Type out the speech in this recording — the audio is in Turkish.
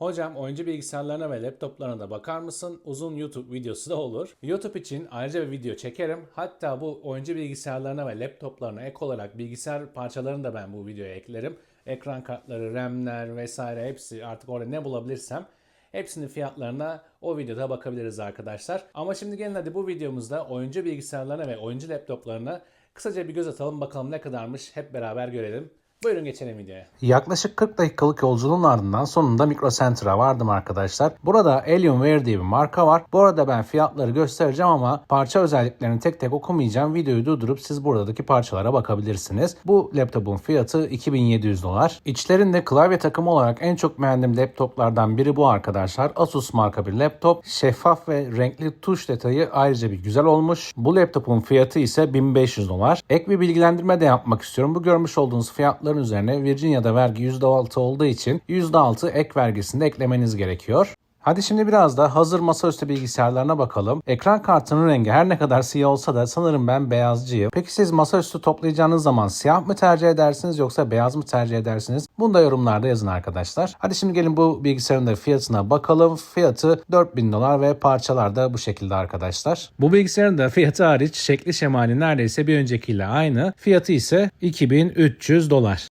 Hocam oyuncu bilgisayarlarına ve laptoplarına da bakar mısın? Uzun YouTube videosu da olur. YouTube için ayrıca bir video çekerim. Hatta bu oyuncu bilgisayarlarına ve laptoplarına ek olarak bilgisayar parçalarını da ben bu videoya eklerim. Ekran kartları, RAM'ler vesaire hepsi artık orada ne bulabilirsem hepsinin fiyatlarına o videoda bakabiliriz arkadaşlar. Ama şimdi gelin hadi bu videomuzda oyuncu bilgisayarlarına ve oyuncu laptoplarına kısaca bir göz atalım bakalım ne kadarmış hep beraber görelim. Buyurun geçelim videoya. Yaklaşık 40 dakikalık yolculuğun ardından sonunda Micro vardım arkadaşlar. Burada Alienware diye bir marka var. Bu arada ben fiyatları göstereceğim ama parça özelliklerini tek tek okumayacağım. Videoyu durdurup siz buradaki parçalara bakabilirsiniz. Bu laptopun fiyatı 2700 dolar. İçlerinde klavye takımı olarak en çok beğendiğim laptoplardan biri bu arkadaşlar. Asus marka bir laptop. Şeffaf ve renkli tuş detayı ayrıca bir güzel olmuş. Bu laptopun fiyatı ise 1500 dolar. Ek bir bilgilendirme de yapmak istiyorum. Bu görmüş olduğunuz fiyatların üzerine Virginia'da vergi %6 olduğu için %6 ek vergisini de eklemeniz gerekiyor. Hadi şimdi biraz da hazır masaüstü bilgisayarlarına bakalım. Ekran kartının rengi her ne kadar siyah olsa da sanırım ben beyazcıyım. Peki siz masaüstü toplayacağınız zaman siyah mı tercih edersiniz yoksa beyaz mı tercih edersiniz? Bunu da yorumlarda yazın arkadaşlar. Hadi şimdi gelin bu bilgisayarın da fiyatına bakalım. Fiyatı 4000 dolar ve parçalar da bu şekilde arkadaşlar. Bu bilgisayarın da fiyatı hariç şekli şemali neredeyse bir öncekiyle aynı. Fiyatı ise 2300 dolar.